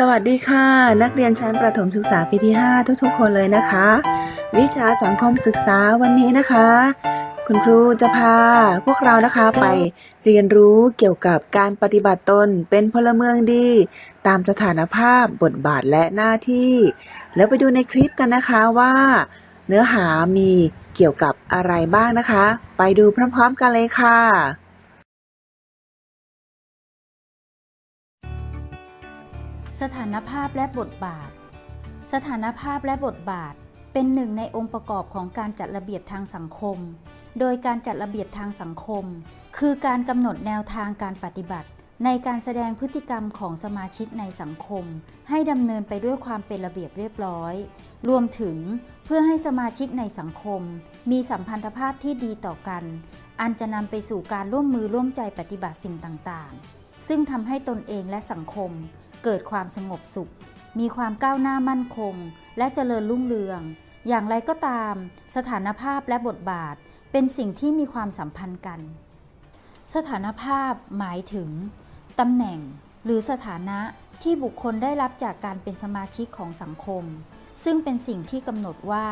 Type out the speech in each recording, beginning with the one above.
สวัสดีค่ะ นักเรียนชั้นประถมศึกษาปีที่ 5 ทุกๆ คนเลยนะคะ วิชาสังคมศึกษาวันนี้นะคะ คุณครูจะพาพวกเรานะคะไปเรียนรู้เกี่ยวกับการปฏิบัติตนเป็นพลเมืองดี ตามสถานภาพบทบาทและหน้าที่ แล้วไปดูในคลิปกันนะคะว่า เนื้อหามีเกี่ยวกับอะไรบ้างนะคะ ไปดูพร้อมๆกันเลยค่ะ สถานภาพและบทบาท สถานภาพและบทบาท เป็นหนึ่งในองค์ประกอบของการจัดระเบียบทางสังคม โดยการจัดระเบียบทางสังคม คือการกำหนดแนวทางการปฏิบัติ ในการแสดงพฤติกรรมของสมาชิกในสังคม ให้ดำเนินไปด้วยความเป็นระเบียบเรียบร้อย รวมถึงเพื่อให้สมาชิกในสังคม มีสัมพันธภาพที่ดีต่อกัน อันจะนำไปสู่การร่วมมือร่วมใจปฏิบัติสิ่งต่างๆ ซึ่งทำให้ตนเองและสังคม เกิดความสงบสุข มีความก้าวหน้ามั่นคง และเจริญรุ่งเรือง อย่างไรก็ตาม สถานภาพและบทบาทเป็นสิ่งที่มีความสัมพันธ์กัน สถานภาพหมายถึงตำแหน่งหรือสถานะที่บุคคลได้รับจากการเป็นสมาชิกของสังคม ซึ่งเป็นสิ่งที่กำหนดว่า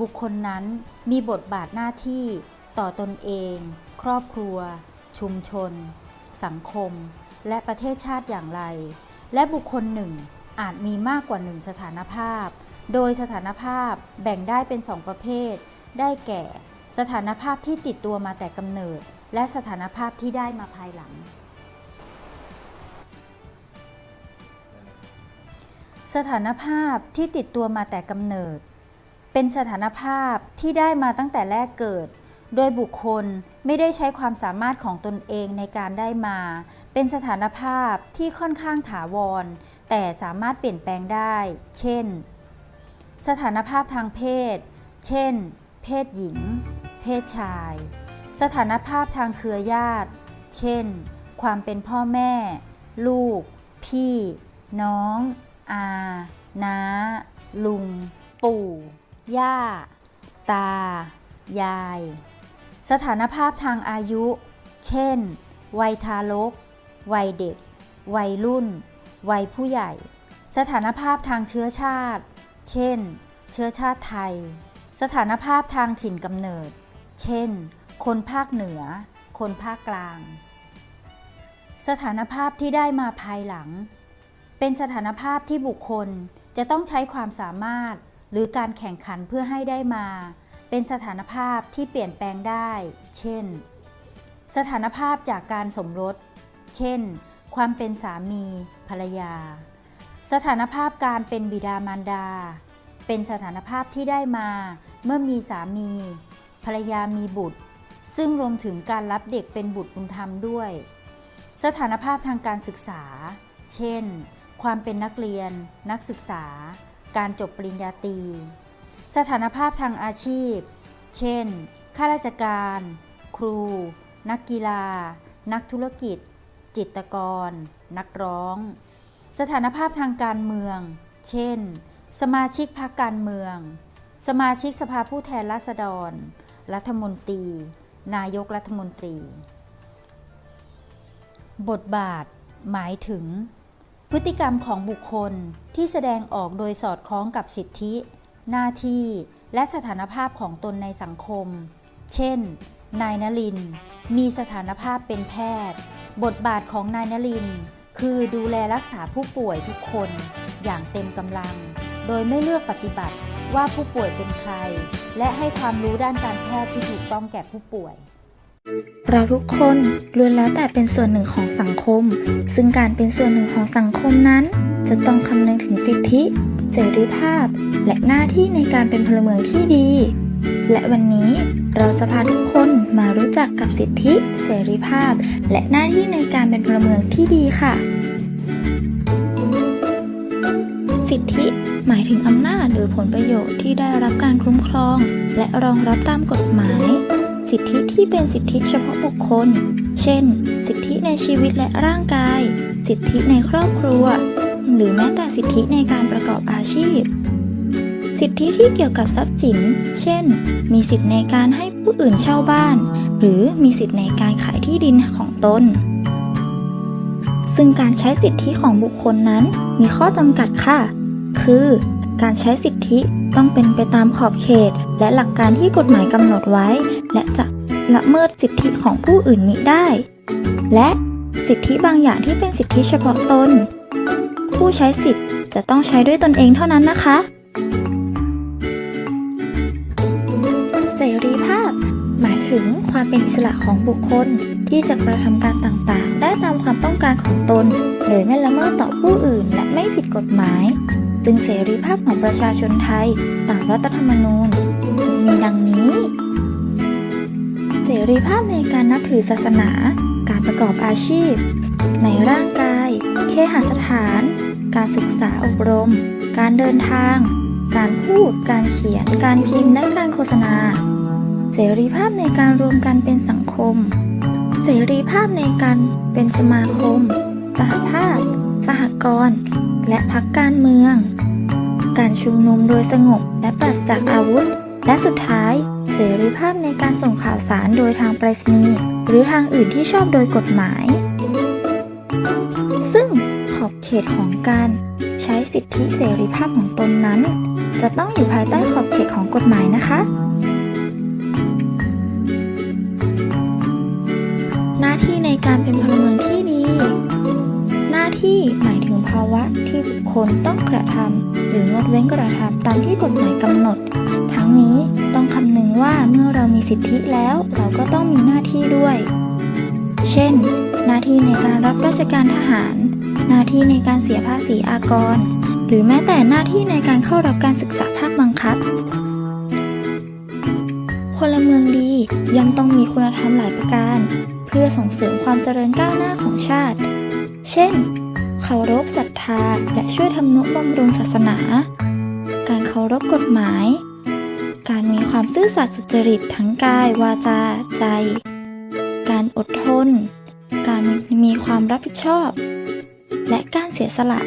บุคคลนั้นมีบทบาทหน้าที่ต่อตนเอง ครอบครัว ชุมชน สังคม และประเทศชาติอย่างไร และบุคคลหนึ่งอาจมีมากกว่าหนึ่งสถานภาพ โดยสถานภาพแบ่งได้เป็นสองประเภท ได้แก่ สถานภาพที่ติดตัวมาแต่กำเนิด และสถานภาพที่ได้มาภายหลัง สถานภาพที่ติดตัวมาแต่กำเนิด เป็นสถานภาพที่ได้มาตั้งแต่แรกเกิด โดยบุคคลไม่ได้ใช้ความสามารถของตนเองในการได้มา เป็นสถานภาพที่ค่อนข้างถาวร แต่สามารถเปลี่ยนแปลงได้ เช่น สถานภาพทางเพศ เช่น เพศหญิง เพศชาย สถานภาพทางเครือญาติ เช่น ความเป็นพ่อแม่ ลูก พี่ น้อง อา น้า ลุง ปู่ ย่า ตา ยาย สถานภาพทางอายุ เช่น วัยทารก วัยเด็ก วัยรุ่น วัยผู้ใหญ่ สถานภาพทางเชื้อชาติ เช่น เชื้อชาติไทย สถานภาพทางถิ่นกำเนิด เช่น คนภาคเหนือ คนภาคกลาง สถานภาพที่ได้มาภายหลัง เป็นสถานภาพที่บุคคลจะต้องใช้ความสามารถหรือการแข่งขันเพื่อให้ได้มา เป็นสถานภาพที่เปลี่ยนแปลงได้ เช่น สถานภาพจากการสมรส เช่น ความเป็นสามีภรรยา สถานภาพการเป็นบิดามารดา เป็นสถานภาพที่ได้มาเมื่อมีสามี ภรรยามีบุตร ซึ่งรวมถึงการรับเด็กเป็นบุตรบุญธรรมด้วย สถานภาพทางการศึกษา เช่น ความเป็นนักเรียน นักศึกษา การจบปริญญาตรี สถานภาพทางอาชีพ เช่น ข้าราชการ ครู นักกีฬา นักธุรกิจ จิตรกร นักร้อง สถานภาพทางการเมือง เช่น สมาชิกพรรคการเมือง สมาชิกสภาผู้แทนราษฎร รัฐมนตรี นายกรัฐมนตรี บทบาท หมายถึง พฤติกรรมของบุคคลที่แสดงออกโดยสอดคล้องกับสิทธิ หน้าที่และสถานภาพของตนในสังคม เช่น นายนลิน มีสถานภาพเป็นแพทย์ บทบาทของนายนลิน คือดูแลรักษาผู้ป่วยทุกคนอย่างเต็มกำลัง โดยไม่เลือกปฏิบัติว่าผู้ป่วยเป็นใคร และให้ความรู้ด้านการแพทย์ที่ถูกต้องแก่ผู้ป่วย เราทุกคนล้วนแล้วแต่เป็นส่วนหนึ่งของสังคม ซึ่งการเป็นส่วนหนึ่งของสังคมนั้น จะต้องคำนึงถึงสิทธิ เสรีภาพ และหน้าที่ในการเป็นพลเมืองที่ดี และวันนี้เราจะพาทุกคนมารู้จักกับสิทธิ เสรีภาพ และหน้าที่ในการเป็นพลเมืองที่ดีค่ะ สิทธิหมายถึงอำนาจหรือผลประโยชน์ที่ได้รับการคุ้มครอง และรองรับตามกฎหมาย สิทธิที่เป็นสิทธิเฉพาะบุคคล เช่น สิทธิในชีวิตและร่างกาย สิทธิในครอบครัว หรือแม้แต่สิทธิในการประกอบอาชีพ สิทธิที่เกี่ยวกับทรัพย์สิน เช่น มีสิทธิในการให้ผู้อื่นเช่าบ้าน หรือมีสิทธิในการขายที่ดินของตน ซึ่งการใช้สิทธิของบุคคลนั้นมีข้อจำกัดค่ะ คือการใช้สิทธิต้องเป็นไปตามขอบเขตและหลักการที่กฎหมายกำหนดไว้ และจะละเมิดสิทธิของผู้อื่นมิได้ และสิทธิบางอย่างที่เป็นสิทธิเฉพาะตน ผู้ใช้สิทธิ์จะต้องใช้ด้วยตนเองเท่านั้นนะคะ เสรีภาพ หมายถึงความเป็นอิสระของบุคคลที่จะกระทำการต่างๆ ได้ตามความต้องการของตน โดยไม่ละเมิดต่อผู้อื่นและไม่ผิดกฎหมายจึงเสรีภาพของประชาชนไทยตามรัฐธรรมนูญ มีดังนี้ รีภาพในการนับถือศาสนา การประกอบอาชีพ ในร่างกาย เคหสถาน การศึกษาอบรม การเดินทาง การพูด การเขียน การพิมพ์ และการโฆษณา เสรีภาพในการรวมกันเป็นสังคม เสรีภาพในการเป็นสมาคม สหภาพ สหกรณ์ และพรรคการเมือง การชุมนุมโดยสงบและปราศจากอาวุธ และสุดท้าย เสรีภาพในการส่งข่าวสารโดยทางไปรษณีย์หรือทางอื่นที่ชอบโดยกฎหมาย ซึ่งขอบเขตของการใช้สิทธิเสรีภาพของตนนั้น จะต้องอยู่ภายใต้ขอบเขตของกฎหมายนะคะ หน้าที่ในการเป็นพลเมืองที่ดี หน้าที่หมายถึงภาวะที่บุคคลต้องกระทำหรืองดเว้นกระทำตามที่กฎหมายกำหนด ทั้งนี้ ว่าเมื่อเรามีสิทธิแล้วเราก็ต้องมีหน้าที่ด้วย เช่น หน้าที่ในการรับราชการทหาร หน้าที่ในการเสียภาษีอากร หรือแม้แต่หน้าที่ในการเข้ารับการศึกษาภาคบังคับ พลเมืองดีย่อมต้องมีคุณธรรมหลายประการ เพื่อส่งเสริมความเจริญก้าวหน้าของชาติ เช่น เคารพศรัทธาและช่วยทำนุบำรุงศาสนา การเคารพกฎหมาย การมีความซื่อสัตย์สุจริตทั้งกาย วาจา ใจ การอดทน การมีความรับผิดชอบ และการเสียสละ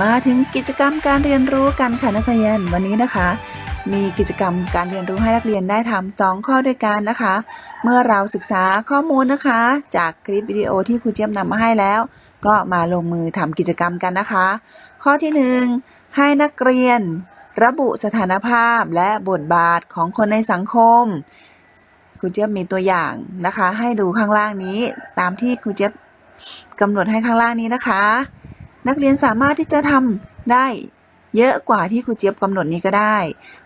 มาถึงกิจกรรมการเรียนรู้กันค่ะนักเรียนวันนี้นะคะ มีกิจกรรมการเรียนรู้ให้นักเรียนได้ทำสองข้อด้วยกันนะคะ เมื่อเราศึกษาข้อมูลนะคะ จากคลิปวิดีโอที่ครูเจี๊ยบนำมาให้แล้ว ก็มาลงมือทำกิจกรรมกันนะคะ ข้อที่หนึ่งให้นักเรียน ระบุสถานภาพและบทบาทของคนในสังคมครูเจี๊ยบมีตัวอย่างนะคะ ให้ดูข้างล่างนี้ ตามที่ครูเจี๊ยบกำหนดให้ข้างล่างนี้นะคะ นักเรียนสามารถที่จะทำได้เยอะกว่าที่ครูเจี๊ยบกำหนดนี้ก็ได้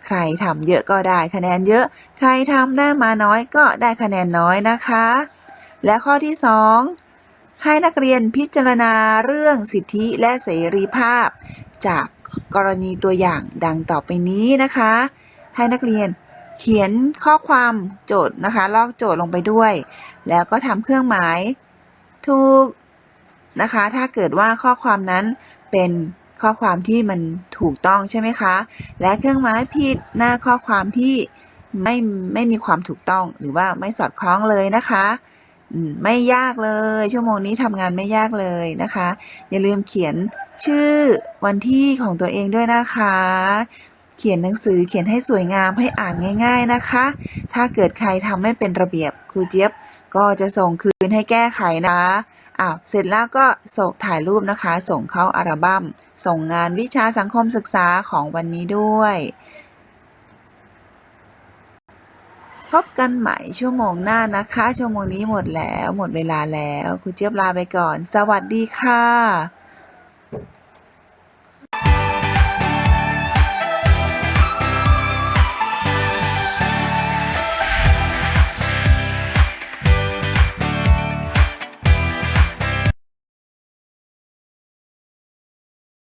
ใครทำเยอะก็ได้คะแนนเยอะ ใครทำได้มาน้อยก็ได้คะแนนน้อยนะคะ และข้อที่ 2 ให้นักเรียนพิจารณาเรื่องสิทธิและเสรีภาพ จากกรณีตัวอย่างดังต่อไปนี้นะคะ ให้นักเรียนเขียนข้อความโจทย์นะคะ ลอกโจทย์ลงไปด้วย แล้วก็ทำเครื่องหมาย ถูก นะคะ ถ้าเกิดว่าข้อความนั้นเป็นข้อความที่มันถูกต้องใช่ไหมคะ และเครื่องหมายผิดหน้าข้อความที่ไม่ไม่มีความถูกต้องหรือว่าไม่สอดคล้องเลยนะคะไม่ยากเลย ชั่วโมงนี้ทำงานไม่ยากเลยนะคะ อย่าลืมเขียนชื่อวันที่ของตัวเองด้วยนะคะ เขียนหนังสือเขียนให้สวยงามให้อ่านง่าย ๆนะคะ ถ้าเกิดใครทำไม่เป็นระเบียบครูเจี๊ยบก็จะส่งคืนให้แก้ไขนะ อ้าวเสร็จแล้วก็ส่งถ่ายรูปนะคะ ส่งเข้าอัลบั้มส่งงานวิชาสังคมศึกษาของวันนี้ด้วย พบกันใหม่ชั่วโมงหน้านะคะ ชั่วโมงนี้หมดแล้วหมดเวลาแล้วครูเจี๊ยบลาไปก่อน สวัสดีค่ะ